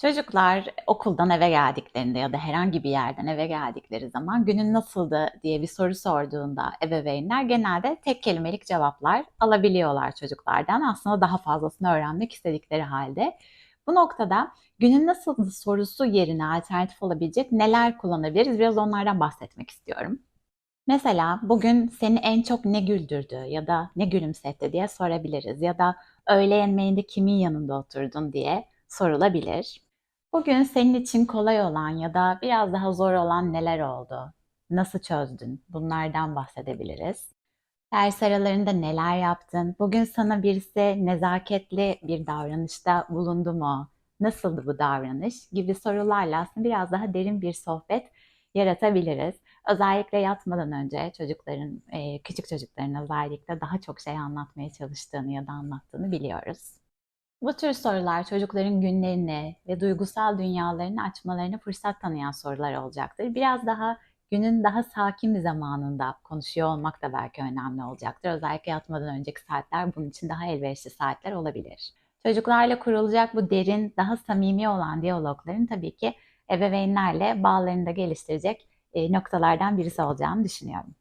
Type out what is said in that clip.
Çocuklar okuldan eve geldiklerinde ya da herhangi bir yerden eve geldikleri zaman günün nasıldı diye bir soru sorduğunda ebeveynler genelde tek kelimelik cevaplar alabiliyorlar çocuklardan. Aslında daha fazlasını öğrenmek istedikleri halde. Bu noktada günün nasıldı sorusu yerine alternatif olabilecek neler kullanabiliriz? Biraz onlardan bahsetmek istiyorum. Mesela bugün seni en çok ne güldürdü ya da ne gülümsetti diye sorabiliriz ya da öğle yemeğinde kimin yanında oturdun diye sorulabilir. Bugün senin için kolay olan ya da biraz daha zor olan neler oldu? Nasıl çözdün? Bunlardan bahsedebiliriz. Ders aralarında neler yaptın? Bugün sana birisi nezaketli bir davranışta bulundu mu? Nasıldı bu davranış? Gibi sorularla aslında biraz daha derin bir sohbet yaratabiliriz. Özellikle yatmadan önce çocukların, küçük çocukların özellikle daha çok şey anlatmaya çalıştığını ya da anlattığını biliyoruz. Bu tür sorular çocukların günlerini ve duygusal dünyalarını açmalarını fırsat tanıyan sorular olacaktır. Biraz daha günün daha sakin bir zamanında konuşuyor olmak da belki önemli olacaktır. Özellikle yatmadan önceki saatler bunun için daha elverişli saatler olabilir. Çocuklarla kurulacak bu derin, daha samimi olan diyalogların tabii ki ebeveynlerle bağlarını da geliştirecek e, noktalardan birisi olacağını düşünüyorum.